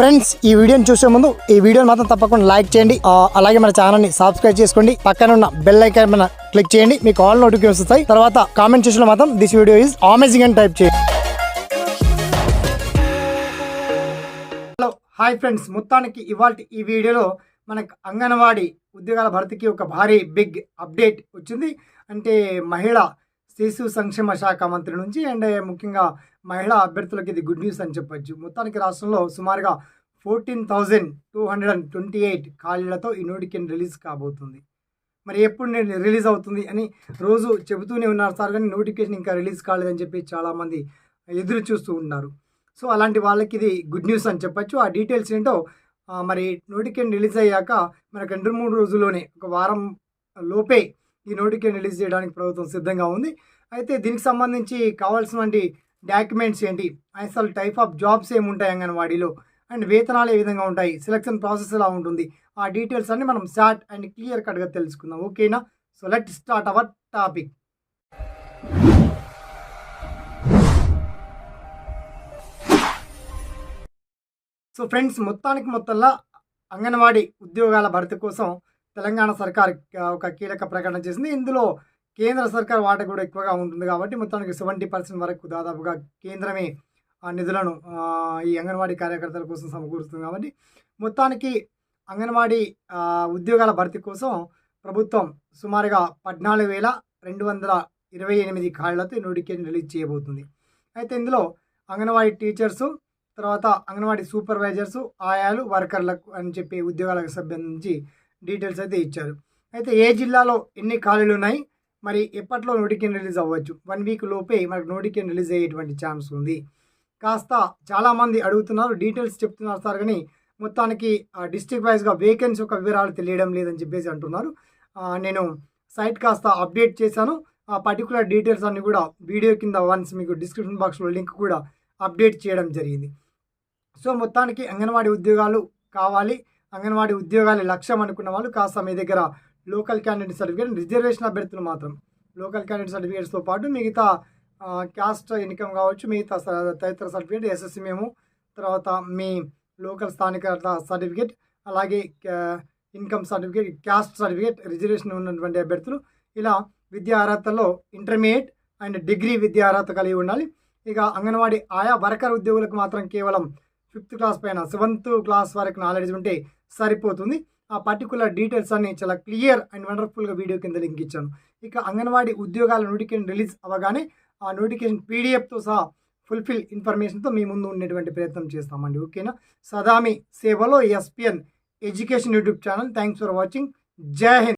Friends ఈ వీడియోని చూసే ముందు ఈ వీడియోని మాత్రం తప్పకుండా లైక్ చేయండి. అలాగే మన ఛానల్ని సబ్స్క్రైబ్ చేసుకోండి. పక్కన ఉన్న బెల్ ఐకాన్ మన క్లిక్ చేయండి. మీకు ఆల్ నోటిఫికేషన్ వస్తాయి. తర్వాత కామెంట్ చేసిన మాత్రం దిస్ వీడియో ఈజ్ అమేజింగ్ అని టైప్ చేయండి. హలో హాయ్ ఫ్రెండ్స్ మొత్తానికి ఇవాళ ఈ వీడియోలో మనకు అంగన్వాడీ ఉద్యోగాల భర్తీకి ఒక భారీ బిగ్ అప్డేట్ వచ్చింది. అంటే మహిళ శిశు సంక్షేమ శాఖ మంత్రి నుంచి అండ్ ముఖ్యంగా మహిళా అభ్యర్థులకు ఇది గుడ్ న్యూస్ అని చెప్పొచ్చు. మొత్తానికి రాష్ట్రంలో సుమారుగా fourteen thousand two hundred and twenty eight ఖాళీలతో ఈ నోటికెన్ రిలీజ్ కాబోతుంది. మరి ఎప్పుడు నేను రిలీజ్ అవుతుంది అని రోజు చెబుతూనే ఉన్నారు సార్ కానీ నోటిఫికేషన్ ఇంకా రిలీజ్ కాలేదని చెప్పి చాలామంది ఎదురు చూస్తూ ఉన్నారు. సో అలాంటి వాళ్ళకి ఇది గుడ్ న్యూస్ అని చెప్పొచ్చు. ఆ డీటెయిల్స్ ఏంటో మరి నోటిఫికేషన్ రిలీజ్ అయ్యాక మనకు రెండు మూడు రోజుల్లోనే ఒక వారం లోపే ఈ నోటిఫికేషన్ రిలీజ్ చేయడానికి ప్రభుత్వం సిద్ధంగా ఉంది. అయితే దీనికి సంబంధించి కావాల్సినటువంటి డాక్యుమెంట్స్ ఏంటి? అసలు టైప్ ఆఫ్ జాబ్స్ ఏముంటాయి అంగన్వాడీలో? అండ్ వేతనాలు ఏ విధంగా ఉంటాయి? సెలక్షన్ ప్రాసెస్ ఎలా ఉంటుంది? ఆ డీటెయిల్స్ అన్ని మనం షార్ట్ అండ్ క్లియర్ కట్గా తెలుసుకుందాం. ఓకేనా? So let start our topic. So friends మొత్తానికి మొత్తంలో అంగన్వాడీ ఉద్యోగాల భర్తీ కోసం తెలంగాణ సర్కార్ ఒక కీలక ప్రకటన చేసింది. ఇందులో కేంద్ర సర్కార్ వాటా కూడా ఎక్కువగా ఉంటుంది కాబట్టి మొత్తానికి సెవెంటీ పర్సెంట్ వరకు దాదాపుగా కేంద్రమే ఆ నిధులను ఈ అంగన్వాడీ కార్యకర్తల కోసం సమకూరుస్తుంది కాబట్టి మొత్తానికి అంగన్వాడీ ఉద్యోగాల భర్తీ కోసం ప్రభుత్వం సుమారుగా పద్నాలుగు వేల రెండు వందల ఇరవై ఎనిమిది ఖాళీలతో ఈ నోటిఫికేషన్ రిలీజ్ చేయబోతుంది. అయితే ఇందులో అంగన్వాడీ టీచర్సు తర్వాత అంగన్వాడీ సూపర్వైజర్స్ ఆయాలు వర్కర్లకు అని చెప్పి ఉద్యోగాలకు సంబంధించి డీటెయిల్స్ అయితే ఇచ్చారు. అయితే ఏ జిల్లాలో ఎన్ని ఖాళీలు ఉన్నాయి? మరి ఎప్పట్లో నోటిఫికేషన్ రిలీజ్ అవ్వచ్చు? వన్ వీక్ లోపే మనకు నోటిఫికేషన్ రిలీజ్ అయ్యేటువంటి ఛాన్స్ ఉంది. కాస్త చాలామంది అడుగుతున్నారు డీటెయిల్స్ చెప్తున్నారు సార్ కానీ మొత్తానికి డిస్ట్రిక్ట్ వైజ్గా వేకెన్సీ యొక్క వివరాలు తెలియడం లేదని చెప్పేసి అంటున్నారు. నేను సైట్ కాస్త అప్డేట్ చేశాను. ఆ పర్టికులర్ డీటెయిల్స్ అన్నీ కూడా వీడియో కింద వన్స్ మీకు డిస్క్రిప్షన్ బాక్స్లో లింక్ కూడా అప్డేట్ చేయడం జరిగింది. సో మొత్తానికి అంగన్వాడీ ఉద్యోగాలు కావాలి. అంగన్వాడీ ఉద్యోగాలు లక్ష్యం అనుకున్న వాళ్ళు కాస్త మీ దగ్గర లోకల్ క్యాండిడేట్ సర్టిఫికేట్ రిజర్వేషన్ అభ్యర్థులు మాత్రం. లోకల్ క్యాండిడేట్ సర్టిఫికేట్స్తో పాటు మిగతా క్యాస్ట్ ఇన్కమ్ కావచ్చు మిగతా తదితర సర్టిఫికేట్ ఎస్ఎస్సి మేము తర్వాత మీ లోకల్ స్థానిక సర్టిఫికేట్ అలాగే income certificate caste certificate reservation ఉన్నటువంటి అభ్యర్థులు. ఇలా విద్యా అర్హతలో ఇంటర్మీడియట్ అండ్ డిగ్రీ విద్యా అర్హత కలిగి ఉండాలి. ఇక అంగన్వాడీ ఆయా వర్కర్ ఉద్యోగులకు మాత్రం కేవలం ఫిఫ్త్ క్లాస్ పైన సెవెంత్ క్లాస్ వరకు నాలెడ్జ్ ఉంటే సరిపోతుంది. ఆ పర్టికులర్ డీటెయిల్స్ అన్ని చాలా క్లియర్ అండ్ వండర్ఫుల్గా వీడియో కింద లింక్ ఇచ్చాను. ఇక అంగన్వాడీ ఉద్యోగాల నోటిఫికేషన్ రిలీజ్ అవ్వగానే ఆ నోటిఫికేషన్ పీడిఎఫ్తో సహా ఫుల్ఫిల్ ఇన్ఫర్మేషన్తో మీ ముందు ఉండేటువంటి ప్రయత్నం చేస్తామండి. ఓకేనా? సదామి సేవలో SPN education YouTube channel. Thanks for watching. జై హింద్.